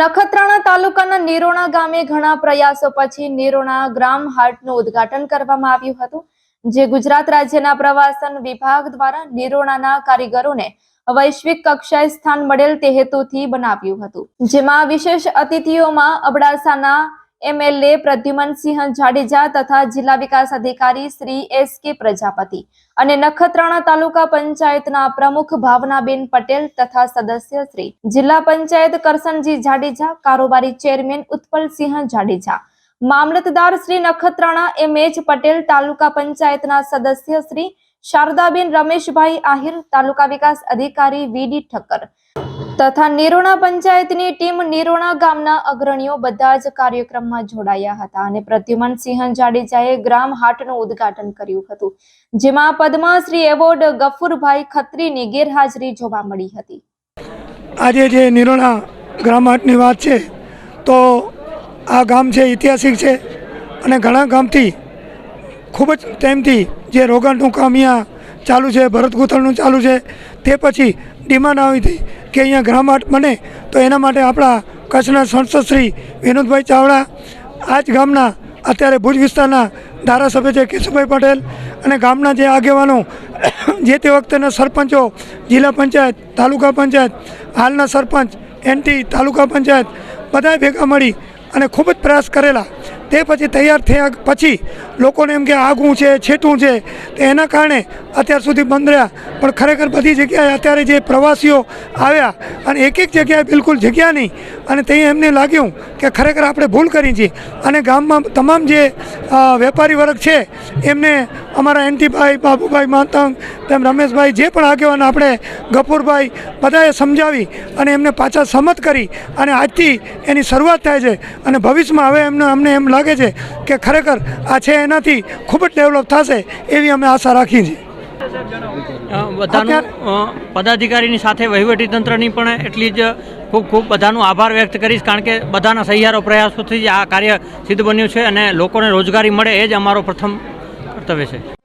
નખત્રાણા તાલુકાના નિરોણા ગામે ઘણા પ્રયાસો પછી નિરોણા ગ્રામ હાટનું ઉદ્ઘાટન કરવામાં આવ્યું હતું, જે ગુજરાત રાજ્યના પ્રવાસન વિભાગ દ્વારા નિરોણાના કારીગરોને વૈશ્વિક કક્ષાએ સ્થાન મળેલ તે હેતુથી બનાવ્યું હતું. જેમાં વિશેષ અતિથિઓમાં અબડાસાના એમએલએ પ્રદ્યુમનસિંહ જાડેજા તથા જિલ્લા વિકાસ અધિકારી શ્રી એસ કે પ્રજાપતિ અને નખત્રાણા તાલુકા પંચાયતના પ્રમુખ ભાવનાબેન પટેલ તથા સદસ્ય શ્રી જિલ્લા પંચાયત કરસનજી જાડેજા, કારોબારી ચેરમેન ઉત્પલસિંહ જાડેજા, મામલતદાર શ્રી નખત્રાણા એમ એચ પટેલ, તાલુકા પંચાયતના સદસ્ય શ્રી શારદાબેન રમેશભાઈ આહિર, તાલુકા વિકાસ અધિકારી વીડી ઠક્કર. તથા નિરોણા પંચાયતની ટીમ નિરોણા ગામના અગ્રણીઓ બધા જ કાર્યક્રમમાં જોડાયા હતા અને પ્રદ્યુમનસિંહ જાડેજાએ ગ્રામ હાટનું ઉદ્ઘાટન કર્યું હતું, જેમાં પદ્મશ્રી એવોર્ડ ગફુરભાઈ ખત્રીની ગેરહાજરી જોવા મળી હતી. આજે જે નિરોણા ગ્રામ હાટની વાત છે, તો આ ગામ છે ઐતિહાસિક છે અને ઘણા ગામથી, ખૂબ જ ટાઈમથી જે રોગાણનું કામ અહીંયા ચાલુ છે ભરત ગૂંથણનું ચાલુ છે, તે પછી ડિમાન્ડ આવી હતી કે અહીંયા ગ્રામહાટ બને, તો એના માટે આપણા કચ્છના સંસદ શ્રી વિનોદભાઈ ચાવડા આ જ ગામના, અત્યારે ભુજ વિસ્તારના ધારાસભ્ય છે કેશુભાઈ પટેલ અને ગામના જે આગેવાનો, જે તે વખતેના સરપંચો, જિલ્લા પંચાયત, તાલુકા પંચાયત, હાલના સરપંચ એનટી તાલુકા પંચાયત બધાએ ભેગા મળી અને ખૂબ જ પ્રયાસ કરેલા. તે પછી તૈયાર થયા પછી લોકોને એમ કે આગું છે, છેટું છે. તો એના કારણે અત્યાર સુધી બંધ રહ્યા. પણ ખરેખર બધી જગ્યાએ અત્યારે જે પ્રવાસીઓ આવ્યા અને એક એક જગ્યાએ બિલકુલ જગ્યા નહીં અને ત્યાં એમને લાગ્યું કે ખરેખર આપણે ભૂલ કરી છે. અને ગામમાં તમામ જે વેપારી વર્ગ છે, એમને અમારા એન્ટીભાઈ, બાબુભાઈ માતંગ, તેમ રમેશભાઈ જે પણ આગેવાન આપણે ગફુરભાઈ બધાએ સમજાવી અને એમને પાછા સંમત કરી અને આજથી એની શરૂઆત થાય છે. અને ભવિષ્યમાં હવે એમને, અમને એમ લાગે છે કે ખરેખર આ છે એનાથી ખૂબ જ ડેવલપ થશે એવી અમે આશા રાખીએ છીએ. બધાનું પદાધિકારીની સાથે વહીવટી તંત્રની પણ એટલી જ ખૂબ ખૂબ બધાનો આભાર વ્યક્ત કરીશ કારણ કે બધાના સહિયારો પ્રયાસોથી જ આ કાર્ય સિદ્ધ બન્યું છે અને લોકોને રોજગારી મળે એ જ અમારો પ્રથમ કર્તવ્ય છે.